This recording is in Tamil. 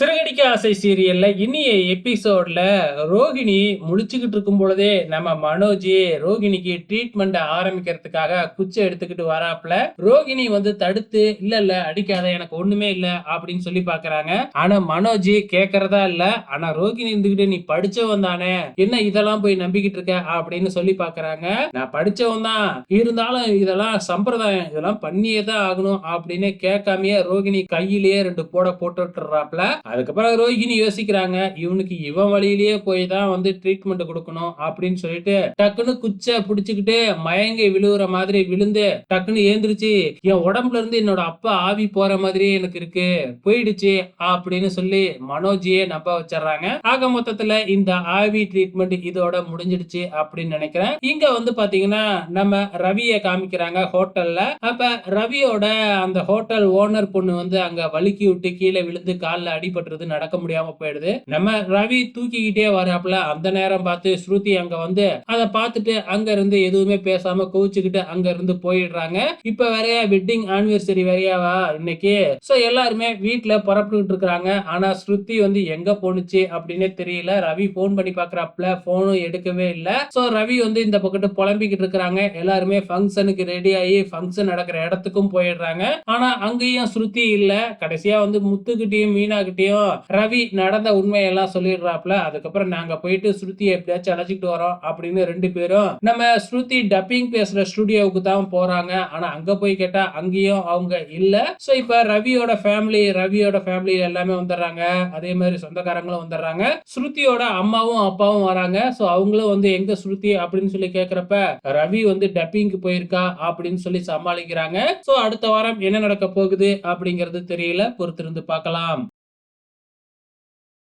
சிறகடிக்க ஆசை சீரியல்ல இனிய எபிசோட்ல ரோகிணி முழிச்சுக்கிட்டு இருக்கும் பொழுதே நம்ம மனோஜ் ரோகிணிக்கு ட்ரீட்மெண்ட் ஆரம்பிக்கிறதுக்காக குச்சை எடுத்துக்கிட்டு வராப்ல ரோகிணி வந்து தடுத்து இல்ல இல்ல அடிக்காத எனக்கு ஒண்ணுமே இல்ல அப்படின்னு சொல்லி பாக்குறாங்க. ஆனா மனோஜ் கேக்குறதா இல்ல. ஆனா ரோகிணி இருந்துகிட்டு நீ படிச்சவன் தானே என்ன இதெல்லாம் போய் நம்பிக்கிட்டு இருக்க? அப்படின்னு சொல்லி பாக்குறாங்க. நான் படிச்சவன் தான் இருந்தாலும் இதெல்லாம் சம்பிரதாயம் இதெல்லாம் பண்ணியே தான் ஆகணும் அப்படின்னு கேட்காமயே ரோகிணி கையிலேயே ரெண்டு போட போட்டு விட்டுறாப்ல அதுக்கப்புறம் ரோஹிணி யோசிக்கிறாங்க இவனுக்கு இவன் வழியிலேயே போய் தான் வந்து ட்ரீட்மெண்ட் கொடுக்கணும் அப்படின்னு சொல்லிட்டு டக்குன்னு குச்சை பிடிச்சிக்கிட்டு மயங்கி விழுவுற மாதிரி விழுந்து டக்குன்னு ஏந்திரிச்சு என் உடம்புல இருந்து என்னோட அப்பா ஆவி போற மாதிரி எனக்கு இருக்கு போயிடுச்சு அப்படின்னு சொல்லி மனோஜியே நம்ப வச்சிடுறாங்க. ஆக மொத்தத்துல இந்த ஆவி ட்ரீட்மெண்ட் இதோட முடிஞ்சிடுச்சு அப்படின்னு நினைக்கிறேன். இங்க வந்து பாத்தீங்கன்னா நம்ம ரவிய காமிக்கிறாங்க ஹோட்டல்ல. அப்ப ரவியோட அந்த ஹோட்டல் ஓனர் பொண்ணு வந்து அங்க வழுக்கி விட்டு கீழே விழுந்து கால்ல அடிபட்டுறது நடக்க முடியாம போயிடுது. நம்ம ரவி தூக்கிக்கிட்டே வராப்புல அந்த நேரம் பார்த்து ஸ்ருதி அங்க வந்து அதை பார்த்துட்டு அங்க இருந்து எதுவுமே பேசாம கோவிச்சுக்கிட்டு அங்க இருந்து போயிடுறாங்க. இப்ப வேறையா வெட்டிங் ஆனிவர்சரி வேறையாவா இன்னைக்கு. சோ எல்லாருமே வீட்டுல புறப்பட்டுக்கிட்டு இருக்காங்க ஆனா ஸ்ருதி வந்து எங்க போனுச்சு அப்படின்னே தெரியல. ரவி போன் பண்ணி பாக்குறாப்புல போனும் எடுக்கவே இல்ல. சோ ரவி வந்து இந்த பக்கத்து புலம்பிக்கிட்டு இருக்காங்க எல்லாருமே ஃபங்க்ஷனுக்கு ரெடி ஆகி ஃபங்க்ஷன் நடக்கிற இடத்துக்கும் போயிடுறாங்க. ஆனா அங்கேயும் ஸ்ருதி இல்ல. கடைசியா வந்து முத்துக்கிட்டையும் மீனா ரவி நடந்த உண்மையெல்லாம் சொல்லிடுறாப்ல அதுக்கப்புறம் நாங்க போயிட்டு ஸ்ருதியை எப்படியாச்சும் அழைச்சிட்டு வரோம் அப்படின்னு ரெண்டு பேரும் நம்ம ஸ்ருதி டப்பிங் பேசுற ஸ்டுடியோவுக்கு தான் போறாங்க. ஆனா அங்க போய் கேட்டா அங்கேயும் அவங்க இல்ல. சோ இப்ப ரவியோட ஃபேமிலி ரவியோட ஃபேமிலி எல்லாமே வந்துடுறாங்க. அதே மாதிரி சொந்தக்காரங்களும் வந்துடுறாங்க. ஸ்ருதியோட அம்மாவும் அப்பாவும் வராங்க. சோ அவங்களும் வந்து எங்க ஸ்ருதி அப்படின்னு சொல்லி கேக்குறப்ப ரவி வந்து டப்பிங்க்கு போயிருக்கா அப்படின்னு சொல்லி சமாளிக்கிறாங்க. சோ அடுத்த வாரம் என்ன நடக்க போகுது அப்படிங்கிறது தெரியல. பொறுத்திருந்து பார்க்கலாம்.